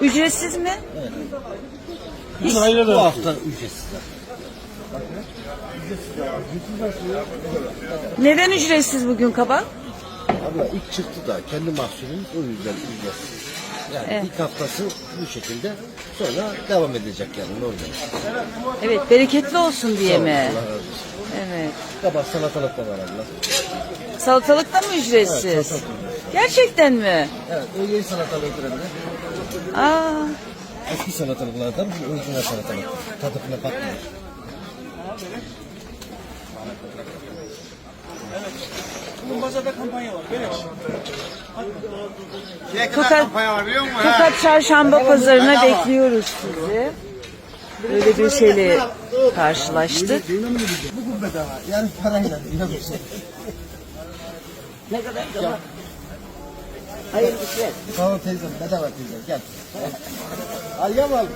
Ücretsiz mi? Bu hafta ücretsiz. Neden ücretsiz bugün kabak? Abla ilk çıktı da kendi mahsulümüz o yüzden ücretsiz. Yani Evet. ilk haftası bu şekilde sonra devam edecek yani normal. Evet bereketli olsun diye mi? Allah razı olsun. Evet. Kabak salatalık da var abla. Salatalık da mı ücretsiz? Evet, salatalık Gerçekten mi? Evet o yeni salatalık türevine. Aa, Eski salatalıklardan bu orijinal salatalık. Tadı bile bakmıyor. Tokat, kampanya var biliyor musun? Tokat Çarşamba Pazarına bekliyoruz sizi. Böyle bir şeyle karşılaştık. Bugün bedava. Yani parayla ne kadar? Gel. Hayır işler. Sağ ol teyzem bedava teyzem gel. Al gel al.